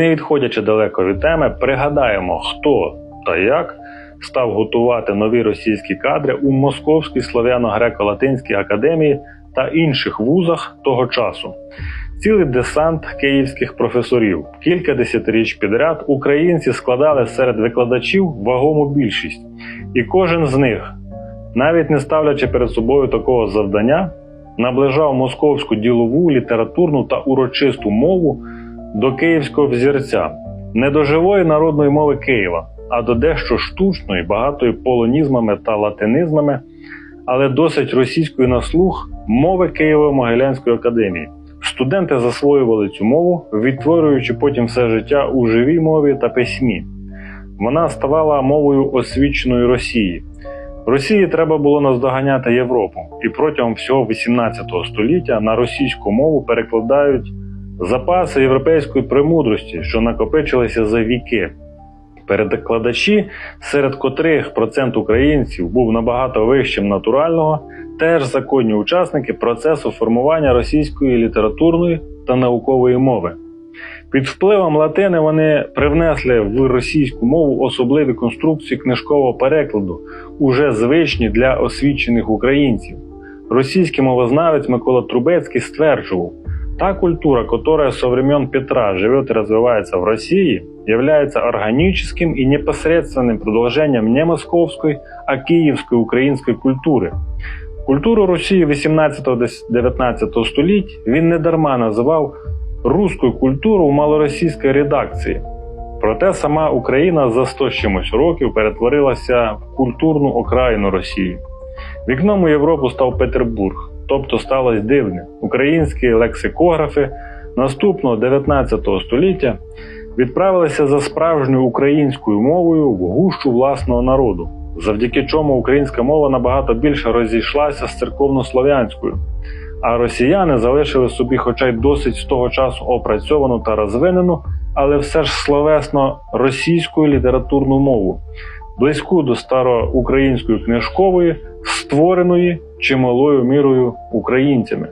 Не відходячи далеко від теми, пригадаємо, хто та як став готувати нові російські кадри у Московській слов'яно-греко-латинській академії та інших вузах того часу. Цілий десант київських професорів. Кілька десятиріч підряд українці складали серед викладачів вагому більшість, і кожен з них, навіть не ставлячи перед собою такого завдання, наближав московську ділову, літературну та урочисту мову до київського взірця, не до живої народної мови Києва, а до дещо штучної, багатої полонізмами та латинизмами, але досить російської на слух мови Києво-Могилянської академії. Студенти засвоювали цю мову, відтворюючи потім все життя у живій мові та письмі. Вона ставала мовою освіченої Росії. Росії треба було наздоганяти Європу, і протягом всього 18 століття на російську мову перекладають запаси європейської премудрості, що накопичилися за віки. Перекладачі, серед котрих процент українців був набагато вищим натурального, теж законні учасники процесу формування російської літературної та наукової мови. Під впливом латини вони привнесли в російську мову особливі конструкції книжкового перекладу, уже звичні для освічених українців. Російський мовознавець Микола Трубецький стверджував, та культура, которая со времен Петра живет и развивается в России, является органическим и непосредственным продолжением не московской, а киевской украинской культури. Культуру Росії 18-19 століть він недарма називав руською культурою в малоросійській редакції. Проте сама Україна за 100 чимось років перетворилася в культурну окраїну Росії. Вікном у Європу став Петербург, тобто сталося дивне. Українські лексикографи наступного 19 століття відправилися за справжньою українською мовою в гущу власного народу, завдяки чому українська мова набагато більше розійшлася з церковнослов'янською. А росіяни залишили собі, хоча й досить з того часу опрацьовану та розвинену, але все ж словесно російську літературну мову, близьку до староукраїнської книжкової, створеної чималою мірою українцями.